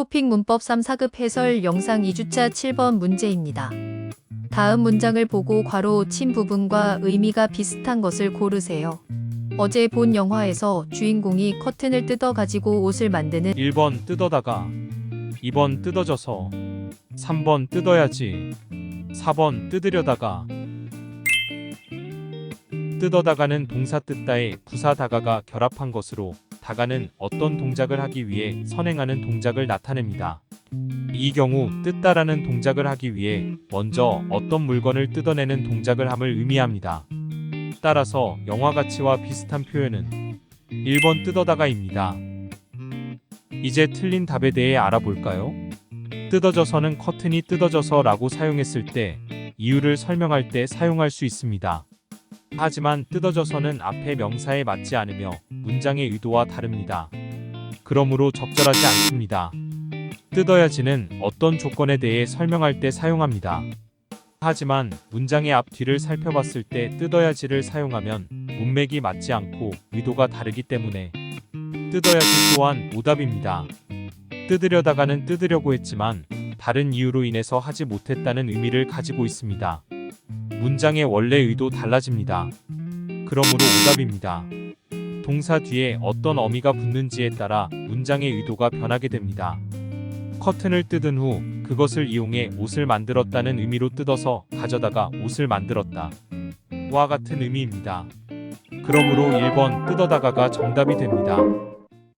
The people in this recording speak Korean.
토픽 문법 3 4급 해설 영상 2주차 7번 문제입니다. 다음 문장을 보고 괄호 친 부분과 의미가 비슷한 것을 고르세요. 어제 본 영화에서 주인공이 커튼을 뜯어 가지고 옷을 만드는 1번 뜯어다가 2번 뜯어져서 3번 뜯어야지 4번 뜯으려다가 뜯어다가는 동사 뜯다에 부사 다가가 결합한 것으로 다가는 어떤 동작을 하기 위해 선행하는 동작을 나타냅니다. 이 경우 뜯다라는 동작을 하기 위해 먼저 어떤 물건을 뜯어내는 동작을 함을 의미합니다. 따라서 영화 가치와 비슷한 표현은 1번 뜯어다가입니다. 이제 틀린 답에 대해 알아볼까요? 뜯어져서는 커튼이 뜯어져서 라고 사용했을 때 이유를 설명할 때 사용할 수 있습니다. 하지만 뜯어져서는 앞에 명사에 맞지 않으며 문장의 의도와 다릅니다. 그러므로 적절하지 않습니다. 뜯어야지는 어떤 조건에 대해 설명할 때 사용합니다. 하지만 문장의 앞뒤를 살펴봤을 때 뜯어야지를 사용하면 문맥이 맞지 않고 의도가 다르기 때문에 뜯어야지 또한 오답입니다. 뜯으려다가는 뜯으려고 했지만 다른 이유로 인해서 하지 못했다는 의미를 가지고 있습니다. 문장의 원래 의도 달라집니다. 그러므로 오답입니다. 동사 뒤에 어떤 어미가 붙는지에 따라 문장의 의도가 변하게 됩니다. 커튼을 뜯은 후 그것을 이용해 옷을 만들었다는 의미로 뜯어서 가져다가 옷을 만들었다. 와 같은 의미입니다. 그러므로 1번 뜯어다가가 정답이 됩니다.